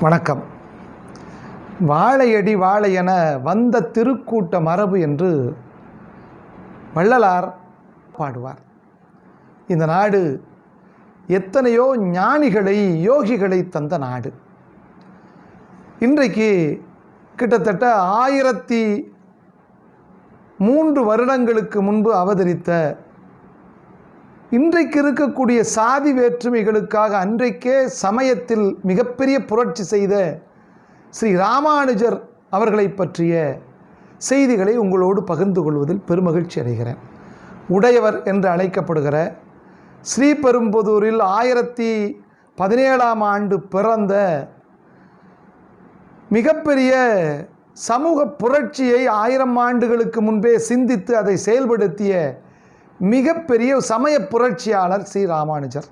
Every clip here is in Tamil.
வணக்கம். வாழையடி வாழை என வந்த திருக்கூட்ட மரபு என்று வள்ளலார் பாடுவார். இந்த நாடு எத்தனையோ ஞானிகளை யோகிகளை தந்த நாடு. இன்றைக்கு கிட்டத்தட்ட ஆயிரத்தி மூன்று வருடங்களுக்கு முன்பு அவதரித்த இன்றைக்கு இருக்கக்கூடிய சாதி வேற்றுமைகளுக்காக அன்றைக்கே சமயத்தில் மிகப்பெரிய புரட்சி செய்த ஸ்ரீ ராமானுஜர் அவர்களை பற்றிய செய்திகளை உங்களோடு பகிர்ந்து கொள்வதில் பெருமகிழ்ச்சி அடைகிறேன். உடையவர் என்று அழைக்கப்படுகிற ஸ்ரீபெரும்புதூரில் ஆயிரத்தி பதினேழாம் ஆண்டு பிறந்த மிகப்பெரிய சமூக புரட்சியை ஆயிரம் ஆண்டுகளுக்கு முன்பே சிந்தித்து அதை செயல்படுத்திய மிகப்பெரிய சமய புரட்சியாளர் சி ராமானுஜர்.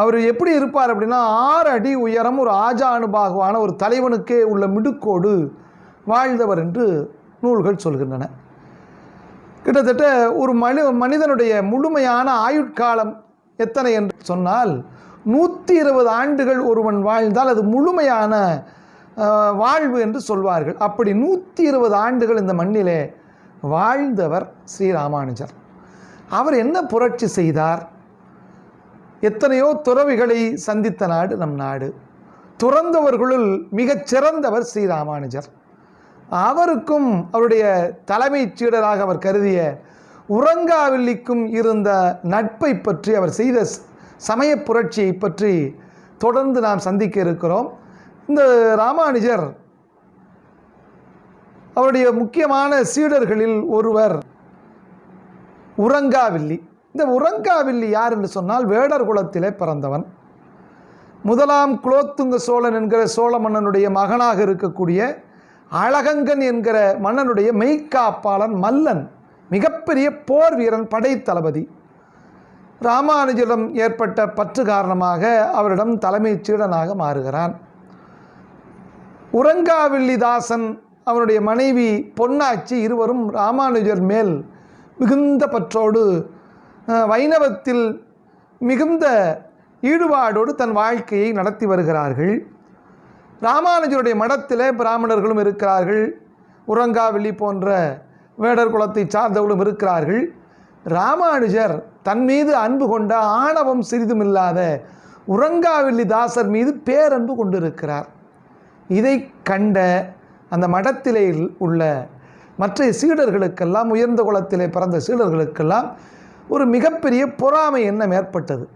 அவர் எப்படி இருப்பார் அப்படின்னா ஆறு அடி உயரம் ஒரு ஆஜானுபாகுவான ஒரு தலைவனுக்கே உள்ள மிடுக்கோடு வாழ்ந்தவர் என்று நூல்கள் சொல்கின்றன. கிட்டத்தட்ட ஒரு மனி மனிதனுடைய முழுமையான ஆயுட்காலம் எத்தனை என்று சொன்னால் நூற்றி இருபது ஆண்டுகள் ஒருவன் வாழ்ந்தால் அது முழுமையான வாழ்வு என்று சொல்வார்கள். அப்படி நூற்றி இருபது ஆண்டுகள் இந்த மண்ணிலே வாழ்ந்தவர் ஸ்ரீராமானுஜர் அவர் என்ன புரட்சி செய்தார்? எத்தனையோ துறவிகளை சந்தித்த நாடு நம் நாடு. துறந்தவர்களுள் மிகச் சிறந்தவர் ஸ்ரீராமானுஜர் அவருக்கும் அவருடைய தலைமைச் சீடராக அவர் கருதிய உறங்காவில்லிக்கும் இருந்த நட்பை பற்றி அவர் செய்த சமய புரட்சியை பற்றி தொடர்ந்து நாம் சந்திக்க இருக்கிறோம். இந்த ராமானுஜர் அவருடைய முக்கியமான சீடர்களில் ஒருவர் உறங்காவில்லி இந்த உறங்காவில்லி யார் என்று சொன்னால் வேடர் குலத்திலே பிறந்தவன். முதலாம் குலோத்துங்க சோழன் என்கிற சோழ மன்னனுடைய மகனாக இருக்கக்கூடிய அழகங்கன் என்கிற மன்னனுடைய மெய்க்காப்பாளன் மல்லன் மிகப்பெரிய போர் வீரன் படைத்தளபதி. ராமானுஜரிடம் ஏற்பட்ட பற்று காரணமாக அவரிடம் தலைமைச் சீடனாக மாறுகிறான். உறங்காவில்லிதாசன் அவனுடைய மனைவி பொன்னாச்சி இருவரும் ராமானுஜர் மேல் மிகுந்த பற்றோடு வைணவத்தில் மிகுந்த ஈடுபாடோடு தன் வாழ்க்கையை நடத்தி வருகிறார்கள். ராமானுஜருடைய மடத்தில் பிராமணர்களும் இருக்கிறார்கள். உரங்காவெள்ளி போன்ற வேடர் குலத்தை சார்ந்தவர்களும் இருக்கிறார்கள். ராமானுஜர் தன் மீது அன்பு கொண்ட ஆணவம் சிறிதுமில்லாத உரங்காவெள்ளி தாசர் மீது பேரன்பு கொண்டிருக்கிறார். இதை கண்ட அந்த மடத்திலே உள்ள மற்ற சீடர்களுக்கெல்லாம் உயர்ந்த குலத்திலே பிறந்த சீடர்களுக்கெல்லாம் ஒரு மிகப்பெரிய பொறாமை எண்ணம் ஏற்பட்டது.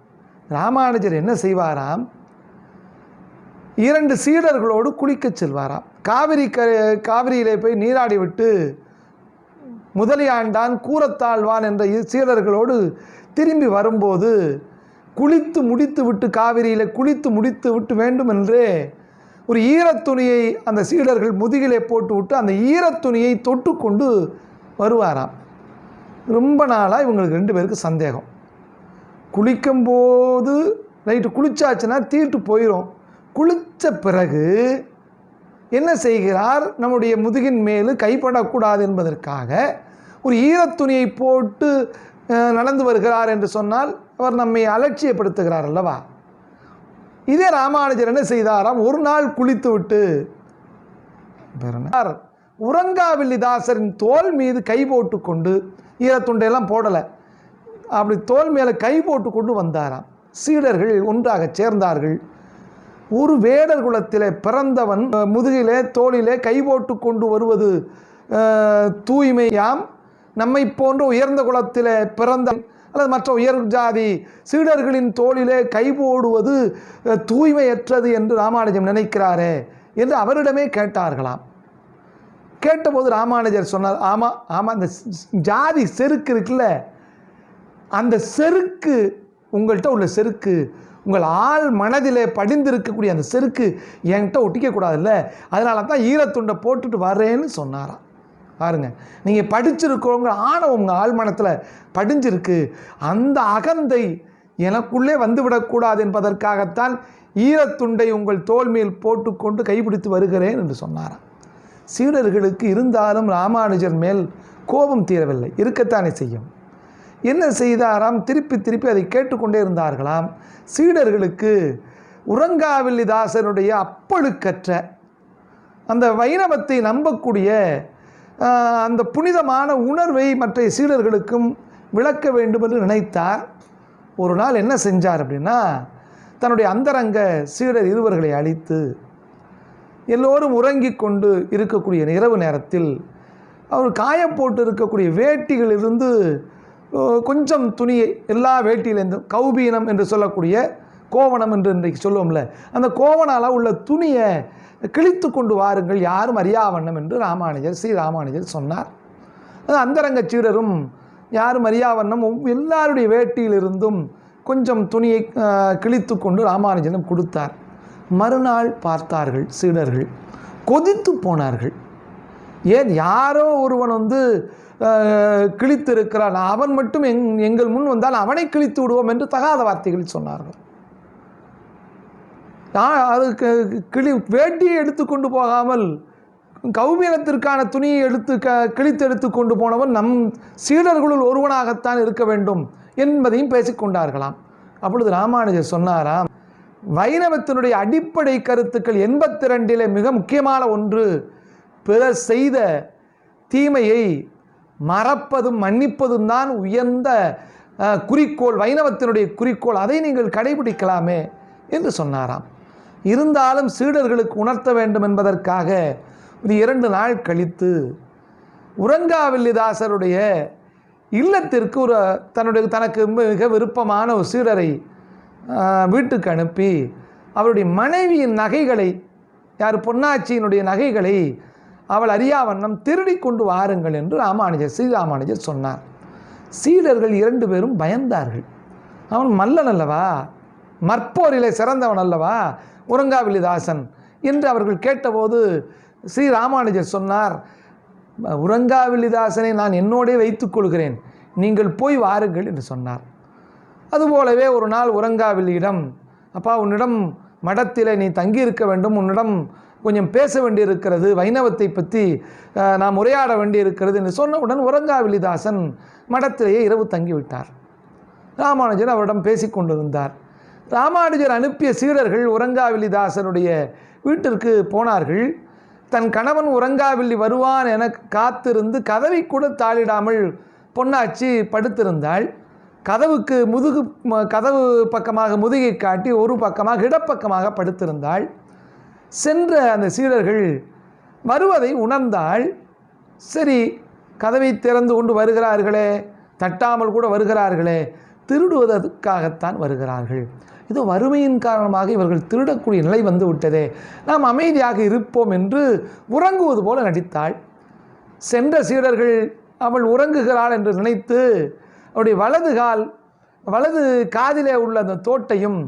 ராமானுஜர் என்ன செய்வாராம்? இரண்டு சீடர்களோடு குளிக்கச் செல்வாராம். காவிரி க காவிரியிலே போய் நீராடி விட்டு முதலியாண்டான் கூரத்தாழ்வான் என்ற இரு சீடர்களோடு திரும்பி வரும்போது குளித்து முடித்து விட்டு காவிரியில் குளித்து முடித்து விட்டு வேண்டும் என்றே ஒரு ஈரத்துணியை அந்த சீடர்கள் முதுகிலே போட்டு விட்டு அந்த ஈரத்துணியை தொட்டுக்கொண்டு வருவாராம். ரொம்ப நாளாக இவங்களுக்கு ரெண்டு பேருக்கு சந்தேகம். குளிக்கும்போது நைட்டு குளிச்சாச்சுன்னா தீட்டு போயிடும் குளித்த பிறகு என்ன செய்கிறார்? நம்முடைய முதுகின் மேலு கைப்படக்கூடாது என்பதற்காக ஒரு ஈரத்துணியை போட்டு நடந்து வருகிறார் என்று சொன்னால் அவர் நம்மை அலட்சியப்படுத்துகிறார் அல்லவா? இதே ராமானுஜர் என்ன செய்தாராம்? ஒரு நாள் குளித்து விட்டு உரங்காவில்லிதாசரின் தோல் மீது கை போட்டு கொண்டு ஈரத்துண்டையெல்லாம் போடலை. அப்படி தோல் மேலே கை போட்டு கொண்டு வந்தாராம். சீடர்கள் ஒன்றாக சேர்ந்தார்கள். ஒரு வேடர் குலத்திலே பிறந்தவன் முதுகிலே தோளிலே கை போட்டு கொண்டு வருவது தூய்மையாம். நம்மை போன்ற உயர்ந்த குலத்திலே பிறந்த அல்லது மற்ற உயர் ஜாதி சீடர்களின் தோளிலே கை போடுவது தூய்மையற்றது என்று ராமானுஜம் நினைக்கிறாரே என்று அவரிடமே கேட்டார்களாம். கேட்டபோது ராமானுஜர் சொன்னார் ஆமாம் ஆமாம் அந்த ஜாதி செருக்கு இருக்குல்ல அந்த செருக்கு உங்கள்கிட்ட உள்ள செருக்கு உங்கள் ஆள் மனதிலே படிந்திருக்கக்கூடிய அந்த செருக்கு என்கிட்ட ஒட்டிக்கக்கூடாதுல்ல அதனால தான் ஈரத்துண்டை போட்டுட்டு வர்றேன்னு சொன்னாராம். பாருங்க. நீங்கள் படிச்சிருக்கிறவங்க ஆணவம் உங்கள் ஆழ்மனத்தில் படிஞ்சிருக்கு. அந்த அகந்தை எனக்குள்ளே வந்துவிடக்கூடாது என்பதற்காகத்தான் ஈரத்துண்டை உங்கள் தோல் மேல் போட்டுக்கொண்டு கைப்பிடித்து வருகிறேன் என்று சொன்னாராம். சீடர்களுக்கு இருந்தாலும் ராமானுஜர் மேல் கோபம் தீரவில்லை. இருக்கத்தானே செய்யும்? என்ன செய்தாராம்? திருப்பி திருப்பி அதை கேட்டுக்கொண்டே இருந்தார்களாம். சீடர்களுக்கு உறங்காவில்லிதாசனுடைய அப்பழுக்கற்ற அந்த வைணவத்தை நம்பக்கூடிய அந்த புனிதமான உணர்வை மற்ற சீடர்களுக்கும் விளக்க வேண்டும் என்று நினைத்தார். ஒரு நாள் என்ன செஞ்சார் அப்படின்னா தன்னுடைய அந்தரங்க சீடர் இருவர்களை அழைத்து எல்லோரும் உறங்கிக் கொண்டு இருக்கக்கூடிய இரவு நேரத்தில் அவர் காயம் போட்டு இருக்கக்கூடிய வேட்டிகளிலிருந்து கொஞ்சம் துணியை எல்லா வேட்டியிலேருந்தும் கௌபீனம் என்று சொல்லக்கூடிய கோவணம் என்று இன்றைக்கு சொல்லுவோம்ல அந்த கோவணால் உள்ள துணியை கிழித்து கொண்டு வாருங்கள் யாரும் அறியாவண்ணம் என்று ராமானுஜர் ஸ்ரீ ராமானுஜர் சொன்னார். அது அந்தரங்க சீடரும் யாரும் அறியாவண்ணம் எல்லாருடைய வேட்டியிலிருந்தும் கொஞ்சம் துணியை கிழித்து கொண்டு ராமானுஜனும் கொடுத்தார். மறுநாள் பார்த்தார்கள் சீடர்கள் கொதித்து போனார்கள். ஏன் யாரோ ஒருவன் வந்து கிழித்து கிழித்திருக்கிறான் அவன் மட்டும் எங் எங்கள் முன் வந்தால் அவனை கிழித்து விடுவோம் என்று தகாத வார்த்தைகள் சொன்னார்கள். நான் அதுக்கு கிளி வேட்டியை எடுத்துக்கொண்டு போகாமல் கௌமீனத்திற்கான துணியை எடுத்து க கிழித்து எடுத்து கொண்டு போனவன் நம் சீடர்களுள் ஒருவனாகத்தான் இருக்க வேண்டும் என்பதையும் பேசிக்கொண்டார்களாம். அப்பொழுது ராமானுஜர் சொன்னாராம் வைணவத்தினுடைய அடிப்படை கருத்துக்கள் எண்பத்தி ரெண்டிலே மிக முக்கியமான ஒன்று பிறர் செய்த தீமையை மறப்பதும் மன்னிப்பதும் தான் உயர்ந்த குறிக்கோள் வைணவத்தினுடைய குறிக்கோள். அதை நீங்கள் கடைபிடிக்கலாமே என்று சொன்னாராம். இருந்தாலும் சீடர்களுக்கு உணர்த்த வேண்டும் என்பதற்காக ஒரு இரண்டு நாள் கழித்து உரங்காவில்லிதாசருடைய இல்லத்திற்கு ஒரு தன்னுடைய தனக்கு மிக விருப்பமான ஒரு சீடரை வீட்டுக்கு அனுப்பி அவருடைய மனைவியின் நகைகளை யார் பொன்னாச்சியினுடைய நகைகளை அவள் அறியாவண்ணம் திருடி கொண்டு வாருங்கள் என்று ராமானுஜர் ஸ்ரீராமானுஜர் சொன்னார். சீடர்கள் இரண்டு பேரும் பயந்தார்கள். அவன் மல்லன் அல்லவா? மற்போரிலே சிறந்தவன் அல்லவா? உறங்காவிலிதாசன் என்று அவர்கள் கேட்டபோது ஸ்ரீ ராமானுஜர் சொன்னார் உறங்காவிலிதாசனை நான் என்னோடே வைத்துக் கொள்கிறேன். நீங்கள் போய் வாருங்கள் என்று சொன்னார். அதுபோலவே ஒரு நாள் உரங்காவிலியிடம் அப்பா உன்னிடம் மடத்திலே நீ தங்கியிருக்க வேண்டும். உன்னிடம் கொஞ்சம் பேச வேண்டியிருக்கிறது. வைணவத்தை பற்றி நாம் உரையாட வேண்டியிருக்கிறது என்று சொன்னவுடன் உறங்காவிலிதாசன் மடத்திலேயே இரவு தங்கிவிட்டார். ராமானுஜன் அவரிடம் பேசிக் கொண்டிருந்தார் ராமானுஜர் அனுப்பிய சீடர்கள் உரங்காவில்லிதாசனுடைய வீட்டிற்கு போனார்கள். தன் கணவன் உறங்காவில்லி வருவான் என காத்திருந்து கதவை கூட தாளிடாமல் பொன்னாச்சி படுத்திருந்தாள். கதவுக்கு முதுகு ம- கதவு பக்கமாக முதுகை காட்டி ஒரு பக்கமாக இடப்பக்கமாக படுத்திருந்தாள். சென்ற அந்த சீடர்கள் வருவதை உணர்ந்தாள். சரி கதவை திறந்து கொண்டு வருகிறார்களே தட்டாமல் கூட வருகிறார்களே திருடுவதற்காகத்தான் வருகிறார்கள். இது வறுமையின் காரணமாக இவர்கள் திருடக்கூடிய நிலை வந்து விட்டதே. நாம் அமைதியாக இருப்போம் என்று உறங்குவது போல நடித்தாள். சென்ற சீடர்கள் அவள் உறங்குகிறாள் என்று நினைத்து அவருடைய வலது கால் வலது காதிலே உள்ள அந்த தோட்டையும்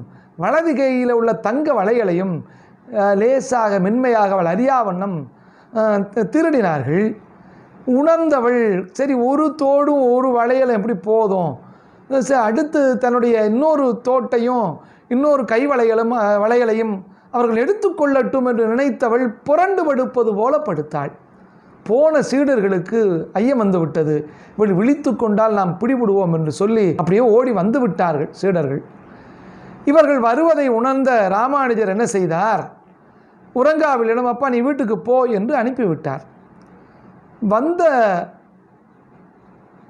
வலது கையில் உள்ள தங்க வளையலையும் லேசாக மென்மையாக அவள் அறியாவண்ணம் திருடினார்கள். உணர்ந்தவள் சரி ஒரு தோடும் ஒரு வளையலும் எப்படி போதும்? அடுத்து தன்னுடைய இன்னொரு தோட்டையும் இன்னொரு கை வளையலும் வளையலையும் அவர்கள் எடுத்துக்கொள்ளட்டும் என்று நினைத்தவள் புரண்டு படுப்பது போல படுத்தாள். போன சீடர்களுக்கு ஐயம் வந்து விட்டது. இவள் விழித்து கொண்டால் நாம் பிடிபடுவோம் என்று சொல்லி அப்படியே ஓடி வந்து விட்டார்கள் சீடர்கள். இவர்கள் வருவதை உணர்ந்த ராமானுஜர் என்ன செய்தார்? உரங்காவிலிடம் அப்பா நீ வீட்டுக்கு போ என்று அனுப்பிவிட்டார். வந்த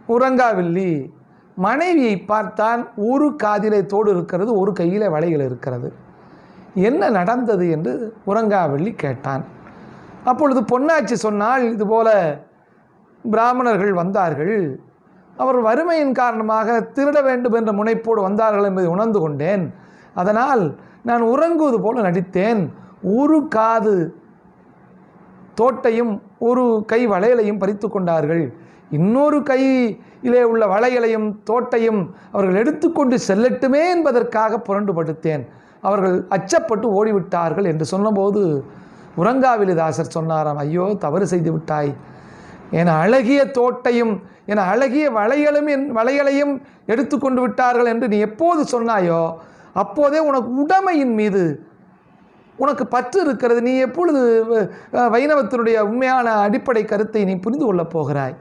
உரங்காவில்லி மனைவியை பார்த்தான் ஒரு காதிலே தோடு இருக்கிறது ஒரு கையிலே வளையல் இருக்கிறது. என்ன நடந்தது என்று உறங்காவள்ளி கேட்டான். அப்பொழுது பொன்னாச்சி சொன்னால் இதுபோல பிராமணர்கள் வந்தார்கள். அவர் வறுமையின் காரணமாக திருட வேண்டும் என்ற முனைப்போடு வந்தார்கள் என்பதை உணர்ந்து கொண்டேன். அதனால் நான் உறங்குவது போல நடித்தேன். ஒரு காது தோட்டையும் ஒரு கை வளையலையும் பறித்து கொண்டார்கள். இன்னொரு கையிலே உள்ள வளையலையும் தோட்டையும் அவர்கள் எடுத்துக்கொண்டு செல்லட்டுமே என்பதற்காக புரண்டு படுத்தேன் அவர்கள் அச்சப்பட்டு ஓடிவிட்டார்கள் என்று சொன்னபோது உறங்காவிலிதாசர் சொன்னாராம் ஐயோ தவறு செய்து விட்டாய். என அழகிய தோட்டையும் என அழகிய வளையலும் என் வளையலையும் எடுத்துக்கொண்டு விட்டார்கள் என்று நீ எப்போது சொன்னாயோ அப்போதே உனக்கு உடைமையின் மீது உனக்கு பற்று இருக்கிறது. நீ எப்பொழுது வைணவத்தினுடைய உண்மையான அடிப்படை கருத்தை நீ புரிந்து கொள்ளப் போகிறாய்?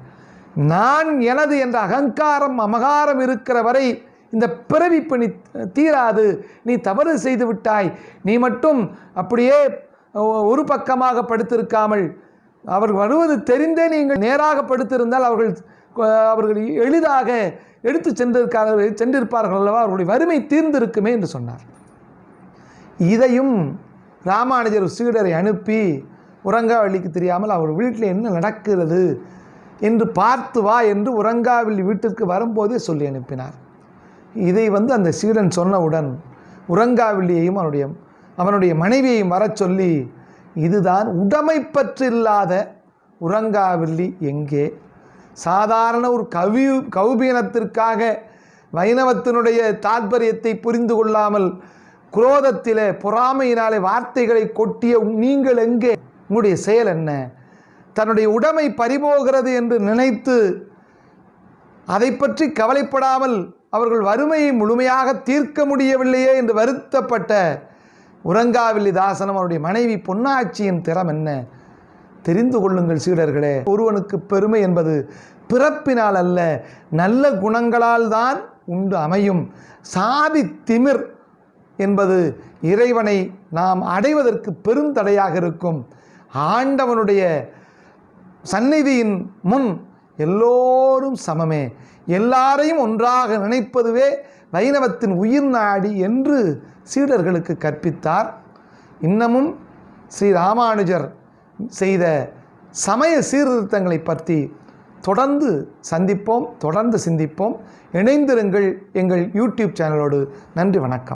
நான் எனது என்ற அகங்காரம் அமகாரம் இருக்கிற வரை இந்த பிறவி பணி தீராது. நீ தவறு செய்து விட்டாய். நீ மட்டும் அப்படியே ஒ- ஒரு பக்கமாக படுத்திருக்காமல். அவர் வருவது தெரிந்தே நீங்கள் நேராக படுத்திருந்தால் அவர்கள் அவர்கள் எளிதாக எடுத்து சென்றிருக்கார்கள் சென்றிருப்பார்கள் அல்லவா? அவர்களுடைய வறுமை தீர்ந்திருக்குமே என்று சொன்னார். இதையும் ராமானுஜர் சீடரை அனுப்பி உறங்காவளிக்கு தெரியாமல் அவர் வீட்டில் என்ன நடக்கிறது? என்று பார்த்து வா என்று உறங்காவள்ளி வீட்டிற்கு வரும்போதே சொல்லி அனுப்பினார். இதை வந்து அந்த சீடன் சொன்னவுடன் உறங்காவில்லியையும் அவனுடைய அவனுடைய மனைவியையும் வரச் சொல்லி இதுதான் உடைமைப்பற்று இல்லாத உறங்காவில்லி எங்கே? சாதாரண ஒரு கவி கௌபீனத்திற்காக வைணவத்தினுடைய தாத்பரியத்தை புரிந்து கொள்ளாமல் குரோதத்திலே பொறாமையினாலே வார்த்தைகளை கொட்டிய நீங்கள் எங்கே? உங்களுடைய செயல் என்ன? தன்னுடைய உடைமை பறிபோகிறது என்று நினைத்து அதை பற்றி கவலைப்படாமல் அவர்கள் வறுமையை முழுமையாக தீர்க்க முடியவில்லையே என்று வருத்தப்பட்ட உறங்காவில்லி தாசனம் அவருடைய மனைவி பொன்னாட்சியின் திறம் என்ன? தெரிந்து கொள்ளுங்கள் சீடர்களே ஒருவனுக்கு பெருமை என்பது பிறப்பினால் அல்ல நல்ல குணங்களால் தான் உண்டு அமையும். சாதி திமிர் என்பது இறைவனை நாம் அடைவதற்கு பெருந்தடையாக இருக்கும். ஆண்டவனுடைய சந்நிதியின் முன் எல்லோரும் சமமே. எல்லாரையும் ஒன்றாக நினைப்பதுவே வைணவத்தின் உயிர் நாடி என்று சீடர்களுக்கு கற்பித்தார். இன்னமும் ஸ்ரீ ராமானுஜர் செய்த சமய சீர்திருத்தங்களை பற்றி தொடர்ந்து சந்திப்போம் தொடர்ந்து சிந்திப்போம். இணைந்திருங்கள் எங்கள் யூடியூப் சேனலோடு. நன்றி வணக்கம்.